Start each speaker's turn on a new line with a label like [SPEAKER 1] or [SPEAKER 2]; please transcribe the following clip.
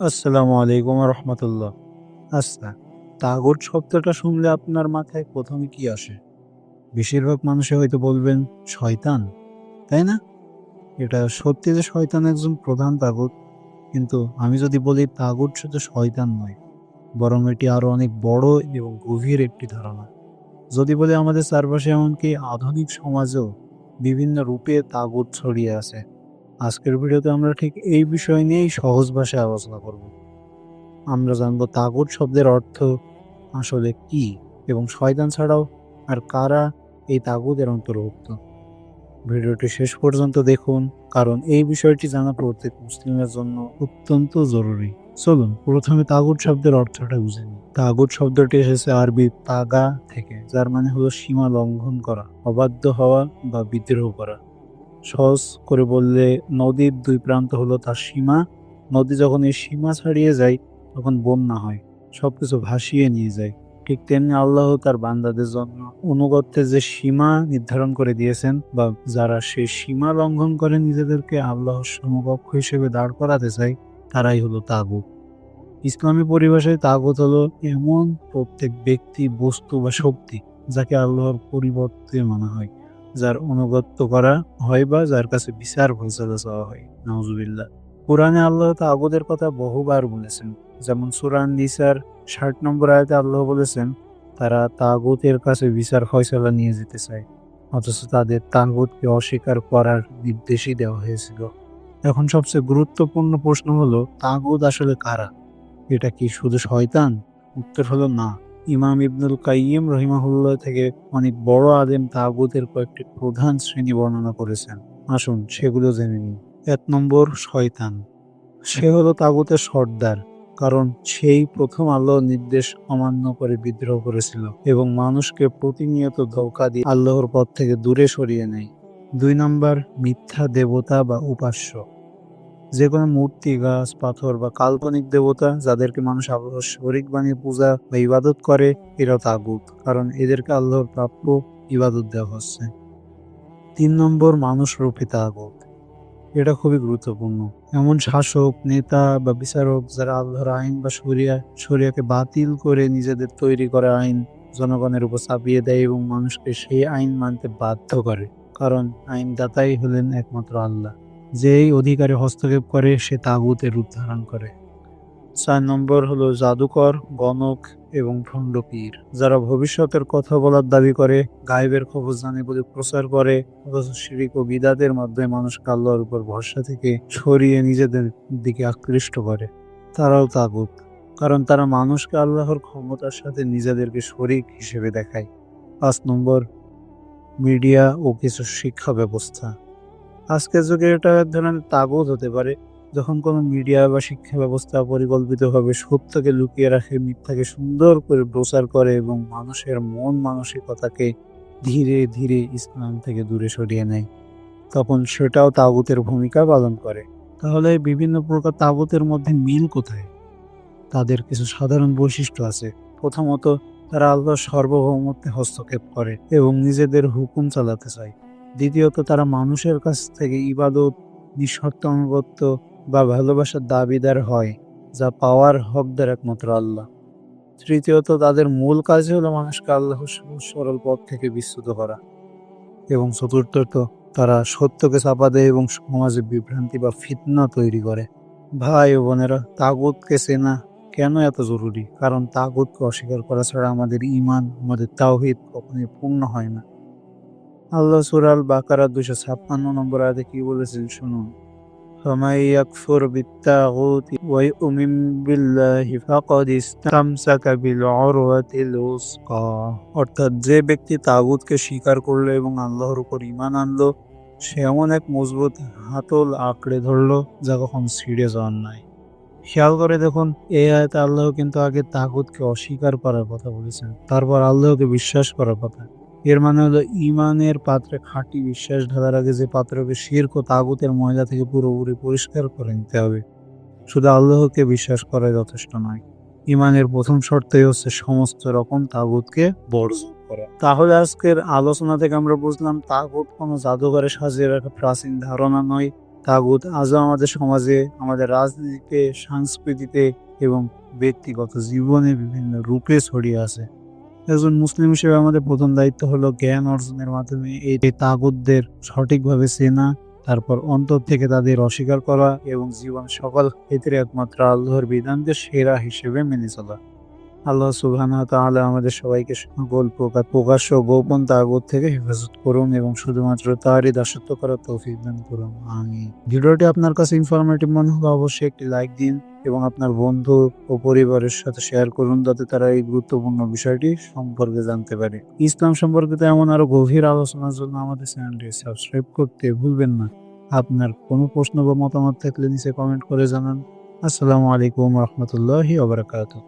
[SPEAKER 1] আসসালামু আলাইকুম রহমতুল্লাহ। আচ্ছা তাগত শব্দটা শুনলে আপনার মাথায় প্রথমে কি আসে? বেশিরভাগ মানুষে হয়তো বলবেন, শয়তান তাই না? এটা সত্যি যে শয়তান একজন প্রধান তাগুত, কিন্তু আমি যদি বলি তাগুত শুধু শয়তান নয়, বরং এটি আরও অনেক বড় এবং গভীর একটি ধারণা। যদি বলি আমাদের চারপাশে এমনকি আধুনিক সমাজেও বিভিন্ন রূপে তাগুত ছড়িয়ে আছে। আজকের ভিডিওতে আমরা ঠিক এই বিষয় নিয়েই সহজ ভাষায় আলোচনা করব। আমরা জানব তাগুত শব্দের অর্থ আসলে কি এবং শয়তান ছাড়াও আর কারা এই তাগুদের অন্তর্ভুক্ত। ভিডিওটি শেষ পর্যন্ত দেখুন, কারণ এই বিষয়টি জানা প্রত্যেক মুসলিমের জন্য অত্যন্ত জরুরি। চলুন, প্রথমে তাগুত শব্দের অর্থটা বুঝে নিই। তাগুত শব্দটি এসেছে আরবি তাগা থেকে, যার মানে হলো সীমা লঙ্ঘন করা, অবাধ্য হওয়া বা বিদ্রোহ করা। সহজ করে বললে, নদীর দুই প্রান্ত হলো তার সীমা। নদী যখন এই সীমা ছাড়িয়ে যায়, তখন বন্যা হয় সব কিছু ভাসিয়ে নিয়ে যায়। ঠিক তেমনি আল্লাহ তার বান্দাদের জন্য অনুগত্যের যে সীমা নির্ধারণ করে দিয়েছেন বা যারা সেই সীমা লঙ্ঘন করে নিজেদেরকে আল্লাহর সমকক্ষ হিসেবে দাঁড় করাতে চায়, তারাই হলো তাগুত। ইসলামী পরিভাষায় তাগুত হলো এমন প্রত্যেক ব্যক্তি, বস্তু বা শক্তি, যাকে আল্লাহর পরিবর্তে মানা হয়। যার অনুগত্য করা হয় বা যার কাছে বিচার ফয়সালা চাওয়া হয়। নজুবিল্লাহ কোরআনে আল্লাহ তাগুদের কথা বহুবার বলেছেন। যেমন সুরান নিসার ষাট নম্বর আয়তে আল্লাহ বলেছেন, তারা তাগুতের কাছে বিচার ফয়সালা নিয়ে যেতে চায়, অথচ তাদের তাগুতকে অস্বীকার করার নির্দেশই দেওয়া হয়েছিল। এখন সবচেয়ে গুরুত্বপূর্ণ প্রশ্ন হলো তাগুদ আসলে কারা? এটা কি শুধু শয়তান? উত্তর হলো না। ইমাম ইবনুল কাইয়িম রহিমাহুল্লাহ থেকে অনেক বড় আদেম তাগুতের কয়েকটি প্রধান শ্রেণি বর্ণনা করেছেন। আসুন সেগুলো জেনে নিই। এক নম্বর, শয়তান। সে হলো তাগুতের সর্দার, কারণ সেই প্রথম আল্লাহর নির্দেশ অমান্য করে বিদ্রোহ করেছিল এবং মানুষকে প্রতিনিয়ত ধোকা দিয়ে আল্লাহর পথ থেকে দূরে সরিয়ে নেয়। দুই নম্বর, মিথ্যা দেবতা বা উপাস্য। যে কোনো মূর্তি, গাছ, পাথর বা কাল্পনিক দেবতা যাদেরকে মানুষ আল্লাহর শরিক বানিয়ে পূজা বা ইবাদত করে এরা তাগুত। কারণ এদেরকে আল্লাহর প্রাপ্য ইবাদত দেওয়া হচ্ছে। তিন নম্বর, মানুষ রূপে তাগুত। এটা খুবই গুরুত্বপূর্ণ। এমন শাসক, নেতা বা বিচারক যারা আল্লাহর আইন বা সরিয়া শরিয়াকে বাতিল করে নিজেদের তৈরি করা আইন জনগণের উপর চাপিয়ে দেয় এবং মানুষকে সেই আইন মানতে বাধ্য করে। কারণ আইনদাতাই হলেন একমাত্র আল্লাহ। যেই অধিকারে হস্তক্ষেপ করে, সে তাগুতের রূপ ধারণ করে। চার নম্বর হলো জাদুকর, গণক এবং ভণ্ডপীর যারা ভবিষ্যতের কথা বলার দাবি করে, গায়েবের খবর জানে বলে প্রচার করে, অথচ শিরিক ও বিদাতের মাধ্যমে মানুষকে আল্লাহর উপর ভরসা থেকে সরিয়ে নিজেদের দিকে আকৃষ্ট করে। তারাও তাগুত, কারণ তারা মানুষকে আল্লাহর ক্ষমতার সাথে নিজেদেরকে শরিক হিসেবে দেখায়। পাঁচ নম্বর, মিডিয়া ও কিছু শিক্ষা ব্যবস্থা। আজকের যুগে এটা এক ধরনের তাগুদ হতে পারে। যখন কোনো মিডিয়া বা শিক্ষা ব্যবস্থা পরিকল্পিতভাবে সত্যকে লুকিয়ে রাখে, মিথ্যাকে সুন্দর করে প্রচার করে এবং মানুষের মন মানসিকতাকে ধীরে ধীরে ইসলাম থেকে দূরে সরিয়ে নেয়, তখন সেটাও তাগুতের ভূমিকা পালন করে। তাহলে বিভিন্ন প্রকার তাগুতের মধ্যে মিল কোথায়? তাদের কিছু সাধারণ বৈশিষ্ট্য আছে। প্রথমত, তারা আল্লাহর সার্বভৌমত্বে হস্তক্ষেপ করে এবং নিজেদের হুকুম চালাতে চায়। দ্বিতীয়ত তারা মানুষের কাছ থেকে ইবাদত, নিঃশর্ত অনুগত্য বা ভালোবাসার দাবিদার হয়, যা পাওয়ার হকদার একমাত্র আল্লাহ। তৃতীয়ত তাদের মূল কাজ হলো মানুষকে আল্লাহ সরল পথ থেকে বিচ্যুত করা। এবং চতুর্থত তারা সত্যকে চাপা দেয় এবং সমাজে বিভ্রান্তি বা ফিতনা তৈরি করে। ভাই ও বোনেরা, তাগুতকে চেনা কেন এত জরুরি? কারণ তাগুতকে অস্বীকার করা ছাড়া আমাদের ইমান আমাদের তাওহিদ কখনোই পূর্ণ হয় না। আল্লাহ সুরাল বাকারা দুশো ছাপ্পান্ন নম্বর আয়াতে কি বলেছেন শুনুন فمن يكفر بالطاغوت ويؤمن بالله فقد استمسك بالعروة الوثقى অর্থাৎ যে ব্যক্তি তাগুতকে স্বীকার করলো এবং আল্লাহর উপর ইমান আনলো সে এমন এক মজবুত হাতল আঁকড়ে ধরলো যা কখন ছিঁড়ে যাওয়ার নাই খেয়াল করে দেখুন এই আয়তে আল্লাহ কিন্তু আগে তাগুতকে অস্বীকার করার কথা বলেছেন তারপর আল্লাহকে বিশ্বাস করার কথা এর মানে হলো ইমানের পাত্রে খাঁটি বিশ্বাস ঢালার আগে যে পাত্রকে শির্ক ও তাগুতের ময়লা থেকে পুরোপুরি পরিষ্কার করে নিতে হবে। শুধু আল্লাহকে বিশ্বাস করা যথেষ্ট নয়, ইমানের প্রথম শর্তই হচ্ছে সমস্ত রকম তাগুতকে বর্জন করা। তাহলে আজকের আলোচনা থেকে আমরা বুঝলাম, তাগুত কোনো জাদুঘরে সাজিয়ে রাখা প্রাচীন ধারণা নয়। তাগুত আজও আমাদের সমাজে, আমাদের রাজনীতিতে, সংস্কৃতিতে এবং ব্যক্তিগত জীবনে বিভিন্ন রূপে ছড়িয়ে আছে। একজন মুসলিম হিসেবে আমাদের প্রথম দায়িত্ব হলো জ্ঞান অর্জনের মাধ্যমে এই তাগুদদের সঠিকভাবে চেনা, তারপর অন্তর থেকে তাদের অস্বীকার করা এবং জীবন সকল ক্ষেত্রে একমাত্র আল্লাহর বিধানকে সেরা হিসেবে মেনে চলা। আল্লাহ সুবহান তাহলে আমাদের সবাইকে সকল প্রকার প্রকাশ্য গোপন তাগত থেকে হেফাজত করুন এবং শুধুমাত্র তারই দাসত্ব করার তৌফিক দান করুন। আমি ভিডিওটি আপনার কাছে ইনফরমেটিভ মনে হলে অবশ্যই একটি লাইক দিন এবং আপনার বন্ধু ও পরিবারের সাথে শেয়ার করুন যাতে তারা এই গুরুত্বপূর্ণ বিষয়টি সম্পর্কে জানতে পারে। ইসলাম সম্পর্কিত এমন আরও গভীর আলোচনার জন্য আমাদের চ্যানেলটি সাবস্ক্রাইব করতে ভুলবেন না। আপনার কোনো প্রশ্ন বা মতামত থাকলে নিচে কমেন্ট করে জানান। আসসালামু আলাইকুম রহমতুল্লাহি ওবরাকাতুহ